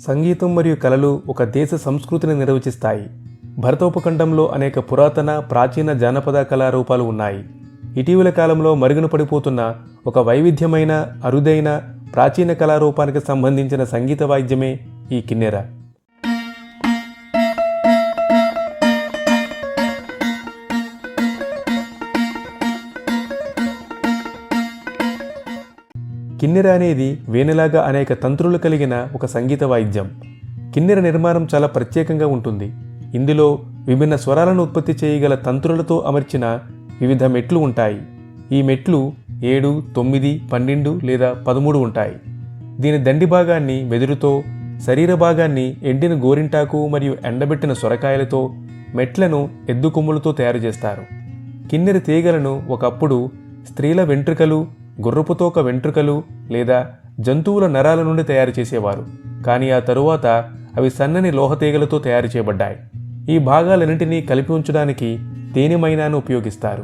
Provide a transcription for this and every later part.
సంగీతం మరియు కళలు ఒక దేశ సంస్కృతిని నిర్వచిస్తాయి. భరతోపఖండంలో అనేక పురాతన ప్రాచీన జానపద కళారూపాలు ఉన్నాయి. ఇటీవల కాలంలో మరుగున పడిపోతున్న ఒక వైవిధ్యమైన అరుదైన ప్రాచీన కళారూపానికి సంబంధించిన సంగీత వాయిద్యమే ఈ కిన్నెర. కిన్నెర అనేది వేణులాగా అనేక తంత్రులు కలిగిన ఒక సంగీత వాయిద్యం. కిన్నెర నిర్మాణం చాలా ప్రత్యేకంగా ఉంటుంది. ఇందులో విభిన్న స్వరాలను ఉత్పత్తి చేయగల తంత్రులతో అమర్చిన వివిధ మెట్లు ఉంటాయి. ఈ మెట్లు ఏడు తొమ్మిది పన్నెండు లేదా పదమూడు ఉంటాయి. దీని దండి భాగాన్ని వెదురుతో శరీర భాగాన్ని ఎండిన గోరింటాకు మరియు ఎండబెట్టిన సొరకాయలతో మెట్లను ఎద్దు కొమ్ములతో తయారు చేస్తారు. కిన్నెర తీగలను ఒకప్పుడు స్త్రీల వెంట్రుకలు గుర్రపుతోక వెంట్రుకలు లేదా జంతువుల నరాల నుండి తయారు చేసేవారు. కానీ ఆ తరువాత అవి సన్నని లోహతీగలతో తయారు చేయబడ్డాయి. ఈ భాగాలన్నింటినీ కలిపి ఉంచడానికి తేనెమైనాను ఉపయోగిస్తారు.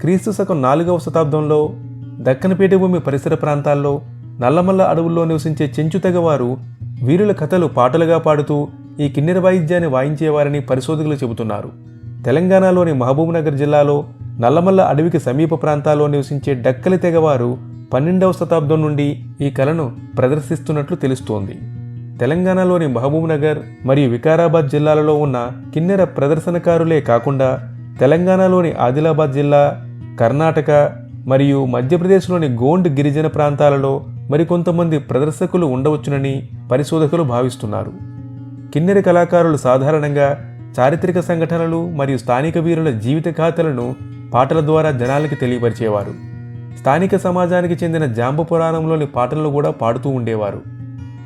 క్రీస్తు శకం నాలుగవ శతాబ్దంలో దక్కన పీఠభూమి పరిసర ప్రాంతాల్లో నల్లమల్ల అడవుల్లో నివసించే చెంచు తెగవారు వీరుల కథలు పాటలుగా పాడుతూ ఈ కిన్నెర వాయిద్యాన్ని వాయించేవారని పరిశోధకులు చెబుతున్నారు. తెలంగాణలోని మహబూబ్నగర్ జిల్లాలో నల్లమల్ల అడవికి సమీప ప్రాంతాల్లో నివసించే డక్కలి తెగవారు పన్నెండవ శతాబ్దం నుండి ఈ కళను ప్రదర్శిస్తున్నట్లు తెలుస్తోంది. తెలంగాణలోని మహబూబ్నగర్ మరియు వికారాబాద్ జిల్లాలలో ఉన్న కిన్నెర ప్రదర్శనకారులే కాకుండా తెలంగాణలోని ఆదిలాబాద్ జిల్లా కర్ణాటక మరియు మధ్యప్రదేశ్లోని గోండ్ గిరిజన ప్రాంతాలలో మరికొంతమంది ప్రదర్శకులు ఉండవచ్చునని పరిశోధకులు భావిస్తున్నారు. కిన్నెర కళాకారులు సాధారణంగా చారిత్రక సంఘటనలు మరియు స్థానిక వీరుల జీవిత గాథలను పాటల ద్వారా జనాలకి తెలియపరిచేవారు. స్థానిక సమాజానికి చెందిన జాంబ పురాణంలోని పాటలను కూడా పాడుతూ ఉండేవారు.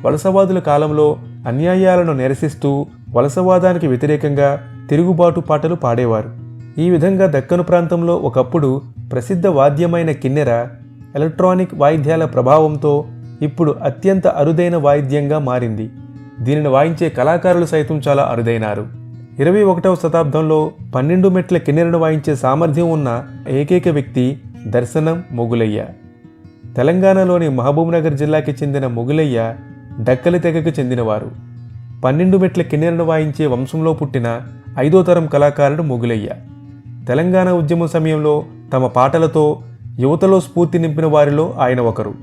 వలసవాదుల కాలంలో అన్యాయాలను నిరసిస్తూ వలసవాదానికి వ్యతిరేకంగా తిరుగుబాటు పాటలు పాడేవారు. ఈ విధంగా దక్కను ప్రాంతంలో ఒకప్పుడు ప్రసిద్ధ వాద్యమైన కిన్నెర ఎలక్ట్రానిక్ వాయిద్యాల ప్రభావంతో ఇప్పుడు అత్యంత అరుదైన వాయిద్యంగా మారింది. దీనిని వాయించే కళాకారులు సైతం చాలా అరుదైనారు. ఇరవై ఒకటవ శతాబ్దంలో పన్నెండు మెట్ల కిన్నెరను వాయించే సామర్థ్యం ఉన్న ఏకైక వ్యక్తి దర్శనం మొగులయ్య. తెలంగాణలోని మహబూబ్నగర్ జిల్లాకి చెందిన మొగులయ్య డక్కలి తెగకు చెందినవారు. పన్నెండు మెట్ల కిన్నెరను వాయించే వంశంలో పుట్టిన ఐదో తరం కళాకారుడు మొగులయ్య. తెలంగాణ ఉద్యమం సమయంలో తమ పాటలతో యువతలో స్ఫూర్తి నింపిన వారిలో ఆయన ఒకరు.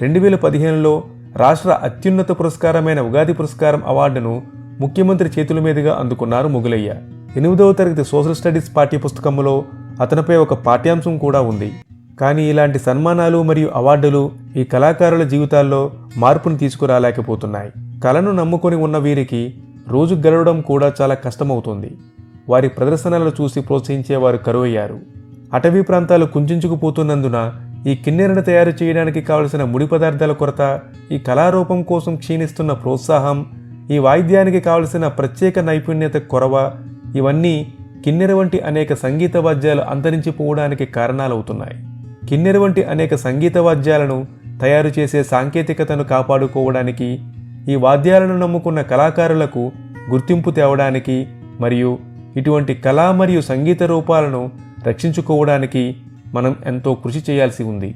రెండు వేల పదిహేనులో రాష్ట్ర అత్యున్నత పురస్కారమైన ఉగాది పురస్కారం అవార్డును ముఖ్యమంత్రి చేతుల మీదుగా అందుకున్నారు ముగులయ్య. ఎనిమిదవ తరగతి సోషల్ స్టడీస్ పాఠ్యపుస్తకంలో అతనిపై ఒక పాఠ్యాంశం కూడా ఉంది. కానీ ఇలాంటి సన్మానాలు మరియు అవార్డులు ఈ కళాకారుల జీవితాల్లో మార్పును తీసుకురాలేకపోతున్నాయి. కళను నమ్ముకొని ఉన్న వీరికి రోజు గెలవడం కూడా చాలా కష్టమవుతుంది. వారి ప్రదర్శనలు చూసి ప్రోత్సహించేవారు కరువయ్యారు. అటవీ ప్రాంతాలు కుంచుకుపోతున్నందున ఈ కిన్నెరను తయారు చేయడానికి కావలసిన ముడి పదార్థాల కొరత ఈ కళారూపం కోసం క్షీణిస్తున్న ప్రోత్సాహం ఈ వాయిద్యానికి కావలసిన ప్రత్యేక నైపుణ్యత కొరవ ఇవన్నీ కిన్నెర వంటి అనేక సంగీత వాద్యాలు అంతరించిపోవడానికి కారణాలవుతున్నాయి. కిన్నెర వంటి అనేక సంగీత వాద్యాలను తయారు చేసే సాంకేతికతను కాపాడుకోవడానికి ఈ వాద్యాలను నమ్ముకున్న కళాకారులకు గుర్తింపు తేవడానికి మరియు ఇటువంటి కళా మరియు సంగీత రూపాలను రక్షించుకోవడానికి మనం ఎంతో కృషి చేయాల్సి ఉంది.